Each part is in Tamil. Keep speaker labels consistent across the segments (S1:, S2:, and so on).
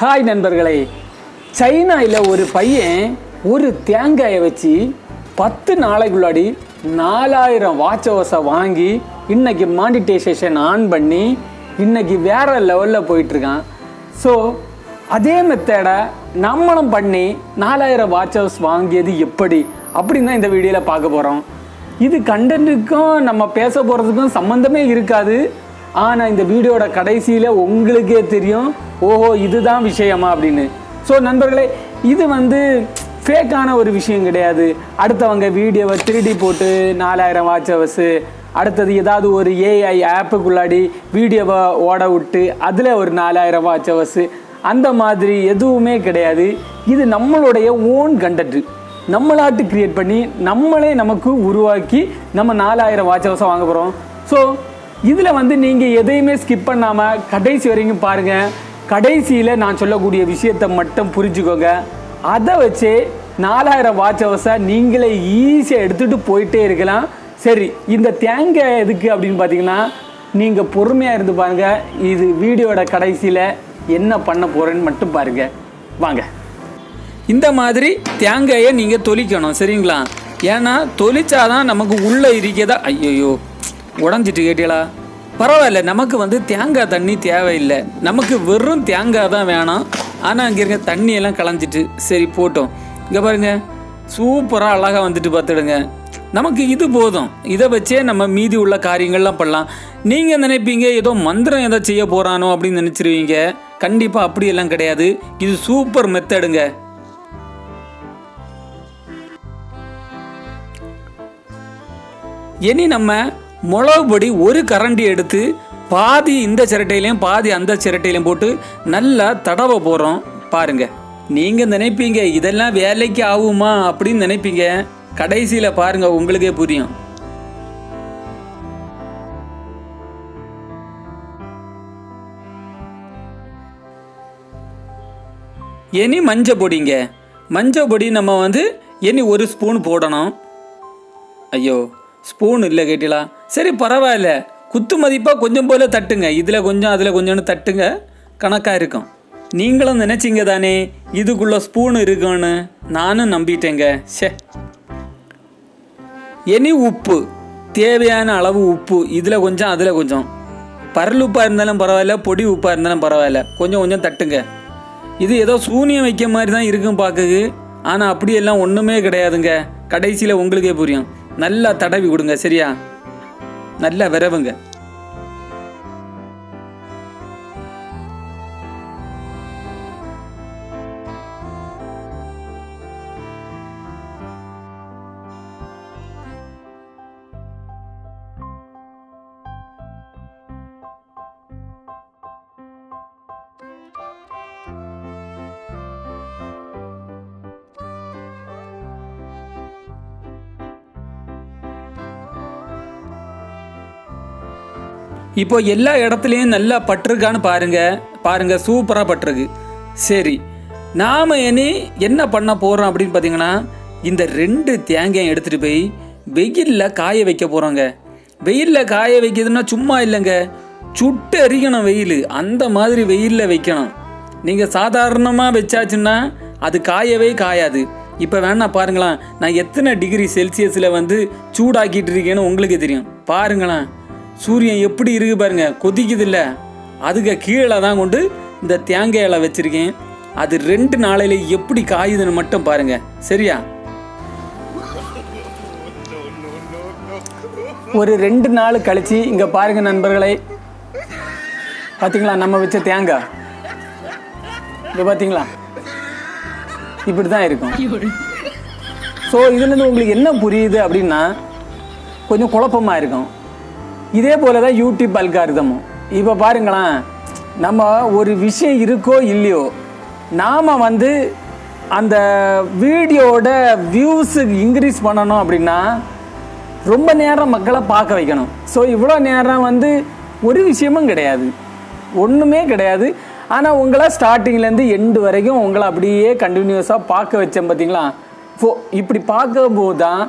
S1: ஹாய் நண்பர்களே. சைனாவில் ஒரு பையன் ஒரு தேங்காயை வச்சு பத்து நாளைக்குள்ளாடி நாலாயிரம் வாட்ச் ஹவர்ஸை வாங்கி இன்னைக்கு மானிட்டைசேஷன் ஆன் பண்ணி இன்னைக்கு வேற லெவலில் போயிட்டுருக்கான். ஸோ அதே மெத்தடை நம்மளும் பண்ணி நாலாயிரம் வாட்ச் ஹவர்ஸ் வாங்கியது எப்படி? அப்படின்னு தான் இந்த வீடியோவில் பார்க்க போகிறோம் இது கண்டென்ட்டுக்கும் நம்ம பேச போகிறதுக்கும் சம்மந்தமே இருக்காது. ஆனால் இந்த வீடியோட கடைசியில் உங்களுக்கே தெரியும் ஓஹோ இதுதான் விஷயமா அப்படின்னு. ஸோ நண்பர்களே இது வந்து ஃபேக்கான ஒரு விஷயம் கிடையாது. அடுத்தவங்க வீடியோவை திருடி போட்டு நாலாயிரம் வாட்ச் ஹவர்ஸு அடுத்தது ஏதாவது ஒரு ஏஐ ஆப்புக்குள்ளாடி வீடியோவை ஓட விட்டு அதில் ஒரு நாலாயிரம் வாட்ச் ஹவர்ஸு அந்த மாதிரி எதுவுமே கிடையாது. இது நம்மளுடைய ஓன் கண்டென்ட் நம்மளாட்டு கிரியேட் பண்ணி நம்மளே நமக்கு உருவாக்கி நம்ம நாலாயிரம் வாட்ச் ஹவர்ஸை வாங்க போகிறோம் ஸோ இதில் வந்து நீங்கள் எதையுமே ஸ்கிப் பண்ணாமல் கடைசி வரைக்கும் பாருங்கள் கடைசியில் நான் சொல்லக்கூடிய விஷயத்தை மட்டும் புரிஞ்சுக்கோங்க. அதை வச்சு நாலாயிரம் வாட்ச் ஹவர்ஸை நீங்களே ஈஸியாக எடுத்துகிட்டு போயிட்டே இருக்கலாம். சரி இந்த தேங்காய் எதுக்கு அப்படின்னு பார்த்தீங்கன்னா நீங்கள் பொறுமையாக இருந்து பாருங்கள் இது வீடியோட கடைசியில் என்ன பண்ண போகிறேன்னு மட்டும் பாருங்கள் வாங்க. இந்த மாதிரி தேங்காயை நீங்கள் தொலிக்கணும் சரிங்களா? ஏன்னா தொலிச்சாதான் நமக்கு உள்ளே இருக்கதா ஐயோ உடஞ்சிட்டு கேட்டீங்களா பரவாயில்ல நமக்கு வந்து தேங்காய் தண்ணி தேவையில்லை. நமக்கு வெறும் தேங்காய் தான் வேணாம். ஆனால் அங்கே இருக்க தண்ணியெல்லாம் களைஞ்சிட்டு சரி போட்டோம். இங்கே பாருங்கள் சூப்பராக அழகாக வந்துட்டு பார்த்துடுங்க. நமக்கு இது போதும். இதை வச்சே நம்ம மீதி உள்ள காரியங்கள்லாம் பண்ணலாம். நீங்கள் நினைப்பீங்க ஏதோ மந்திரம் ஏதோ செய்ய போகிறானோ அப்படின்னு நினச்சிருவீங்க. கண்டிப்பாக அப்படியெல்லாம் கிடையாது. இது சூப்பர் மெத்தடுங்க. இனி நம்ம மிளகு பொடி ஒரு கரண்டி எடுத்து பாதி இந்த சிரட்டையிலையும் பாதி அந்த சிரட்டையிலையும் போட்டு நல்லா தடவை போகிறோம் பாருங்க. நீங்கள் நினைப்பீங்க இதெல்லாம் வேலைக்கு ஆகுமா? அப்படின்னு நினைப்பீங்க. கடைசியில் பாருங்கள் உங்களுக்கே புரியும். இனி மஞ்சள் பொடிங்க. மஞ்சள் பொடி நம்ம வந்து இனி ஒரு ஸ்பூன் போடணும். ஐயோ. ஸ்பூன் இல்லை கேட்டீங்களா சரி பரவாயில்ல. குத்து மதிப்பாக கொஞ்சம் போல தட்டுங்க. இதில் கொஞ்சம் அதில் கொஞ்சம்னு தட்டுங்க. கணக்காக இருக்கும். நீங்களும் நினச்சிங்க தானே இதுக்குள்ளே ஸ்பூன் இருக்குன்னு? நானும் நம்பிட்டேங்க. ஷே எனி உப்பு. தேவையான அளவு உப்பு. இதில் கொஞ்சம் அதில் கொஞ்சம். பரல் உப்பாக இருந்தாலும் பரவாயில்ல பொடி உப்பாக இருந்தாலும் பரவாயில்ல. கொஞ்சம் கொஞ்சம் தட்டுங்க. இது ஏதோ சூனியம் வைக்க மாதிரி தான் இருக்கும் பார்க்குது ஆனால் அப்படியெல்லாம் ஒன்றுமே கிடையாதுங்க. கடைசியில் உங்களுக்கே புரியும். நல்லா தடவி கொடுங்க சரியா? நல்லா விரவுங்க. இப்போ எல்லா இடத்துலையும் நல்லா பட்டிருக்கான்னு பாருங்க. பாருங்க சூப்பராக பட்டிருக்கு. சரி நாம் இனி என்ன பண்ண போகிறோம் அப்படின்னு பார்த்தீங்கன்னா இந்த ரெண்டு தேங்காயை எடுத்துகிட்டு போய் வெயிலில் காய வைக்க போகிறோங்க வெயிலில் காய வைக்கிறதுனா சும்மா இல்லைங்க. சுட்டு எரிக்கணும் வெயில். அந்த மாதிரி வெயிலில் வைக்கணும். நீங்கள் சாதாரணமாக வச்சாச்சுன்னா அது காயவே காயாது. இப்போ வேணா பாருங்களேன் நான் எத்தனை டிகிரி செல்சியஸில் வந்து சூடாக்கிட்டு இருக்கேன்னு உங்களுக்கு தெரியும். பாருங்களேன். சூரியன் எப்படி இருக்கு பாருங்க கொதிக்குது இல்லை அதுக்கு கீழே தான் கொண்டு இந்த தேங்காய் இலை வச்சிருக்கேன். அது ரெண்டு நாளையில எப்படி காயுதுன்னு மட்டும் பாருங்க. சரியா? ஒரு ரெண்டு நாள் கழிச்சு இங்க பாருங்க நண்பர்களே. பாத்தீங்களா நம்ம வச்ச தேங்காய்? இது பாத்தீங்களா? இப்படி தான் இருக்கும் ஸோ இதுலேருந்து உங்களுக்கு என்ன புரியுது அப்படின்னா கொஞ்சம் குழப்பமா இருக்கும். இதே போல தான் யூடியூப் அல்காரிதமும் இப்போ பாருங்களேன் நம்ம ஒரு விஷயம் இருக்கோ இல்லையோ நாம் வந்து அந்த வீடியோட வியூஸு இன்க்ரீஸ் பண்ணணும் அப்படின்னா ரொம்ப நேரம் மக்களை பார்க்க வைக்கணும். ஸோ இவ்வளோ நேரம் வந்து ஒரு விஷயமும் கிடையாது. ஒன்றுமே கிடையாது. ஆனால் உங்களை ஸ்டார்டிங்லேருந்து எண்டு வரைக்கும் உங்களை அப்படியே கண்டினியூஸாக பார்க்க வச்சேன் பார்த்தீங்களா ஃபோ இப்படி பார்க்கும்போது தான்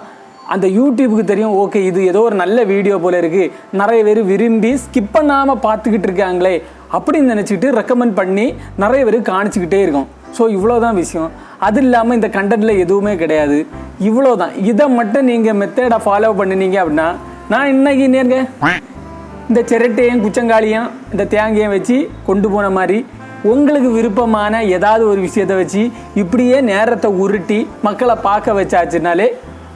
S1: அந்த யூடியூபுக்கு தெரியும் ஓகே இது ஏதோ ஒரு நல்ல வீடியோ போல இருக்குது நிறைய பேர் விரும்பி ஸ்கிப் பண்ணாமல் பார்த்துக்கிட்டு இருக்காங்களே அப்படின்னு நினச்சிக்கிட்டு ரெக்கமெண்ட் பண்ணி நிறைய பேர் காணிச்சிக்கிட்டே இருக்கும். ஸோ இவ்வளோதான் விஷயம். அது இல்லாமல் இந்த கண்டென்ட்டில் எதுவுமே கிடையாது. இவ்வளோ தான் இதை மட்டும் நீங்கள் மெத்தடை ஃபாலோ பண்ணினீங்க அப்படின்னா நான் இன்னைக்கு நேருங்க இந்த சிரட்டையும் குச்சங்காளியும் இந்த தேங்காயும் வச்சு கொண்டு போன மாதிரி உங்களுக்கு விருப்பமான ஏதாவது ஒரு விஷயத்தை வச்சு இப்படியே நேரத்தை உருட்டி மக்களை பார்க்க வச்சாச்சுனாலே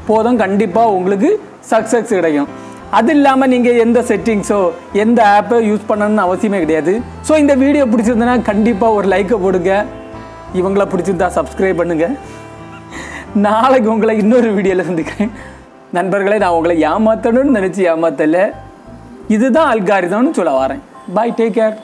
S1: போதும் கண்டிப்பாக உங்களுக்கு சக்ஸஸ் கிடைக்கும். அது இல்லாமல் நீங்கள் எந்த செட்டிங்ஸோ எந்த ஆப்பை யூஸ் பண்ணணும்னு அவசியமே கிடையாது. ஸோ இந்த வீடியோ பிடிச்சிருந்தனா கண்டிப்பாக ஒரு லைக்கை போடுங்க. இவங்கள பிடிச்சிருந்தா சப்ஸ்கிரைப் பண்ணுங்கள் நாளைக்கு உங்களை இன்னொரு வீடியோவில் சந்திக்கிறேன். நண்பர்களே நான் உங்களை ஏமாற்றணும்னு நினச்சி ஏமாத்தலை. இதுதான் அல்காரிதம்னு சொல்ல வரேன். Bye take care